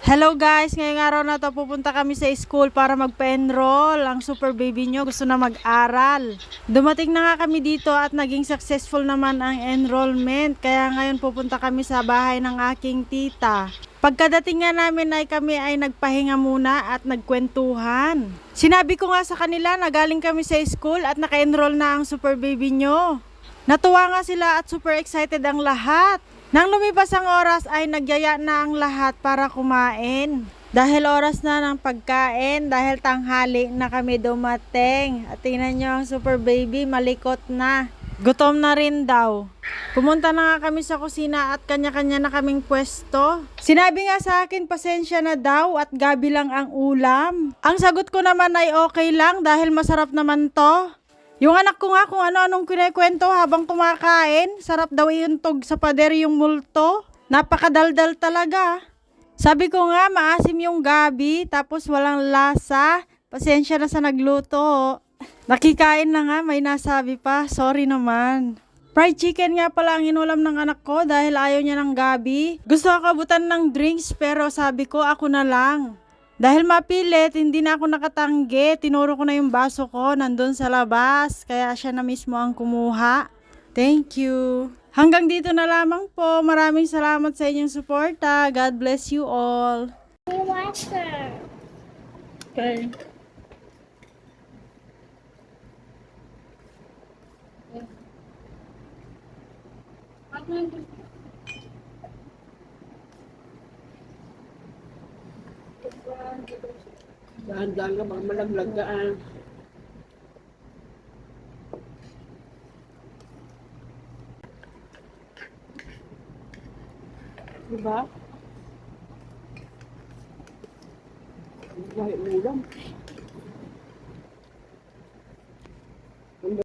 Hello guys, ngayong araw na to pupunta kami sa school para magpa-enroll. Ang super baby nyo gusto na mag-aral. Dumating na nga kami dito at naging successful naman ang enrollment. Kaya ngayon pupunta kami sa bahay ng aking tita. Pagkadating nga namin ay kami ay nagpahinga muna at nagkwentuhan. Sinabi ko nga sa kanila na galing kami sa school at naka-enroll na ang super baby nyo. Natuwa nga sila at super excited ang lahat. Nang lumipas ang oras ay nagyaya na ang lahat para kumain. Dahil oras na ng pagkain, dahil tanghali na kami dumating. At tingnan nyo ang super baby, malikot na. Gutom na rin daw. Pumunta na nga kami sa kusina at kanya-kanya na kaming pwesto. Sinabi nga sa akin, pasensya na daw at gabi lang ang ulam. Ang sagot ko naman ay okay lang dahil masarap naman to. Yung anak ko nga kung ano-anong kinikwento habang kumakain, sarap daw iuntog sa pader yung multo. Napakadaldal talaga. Sabi ko nga, maasim yung gabi, tapos walang lasa. Pasensya na sa nagluto. Nakikain na nga, may nasabi pa. Sorry naman. Fried chicken nga pala ang inulam ng anak ko dahil ayaw niya ng gabi. Gusto ako abutan ng drinks pero sabi ko ako na lang. Dahil mapilit, hindi na ako nakatanggi. Tinuro ko na yung baso ko nandun sa labas. Kaya siya na mismo ang kumuha. Thank you. Hanggang dito na lamang po. Maraming salamat sa inyong suporta. God bless you all. water. Okay. Dahan-dahan ka, baka malaglag ka. ah. Diba? Buhay ulam. Diba?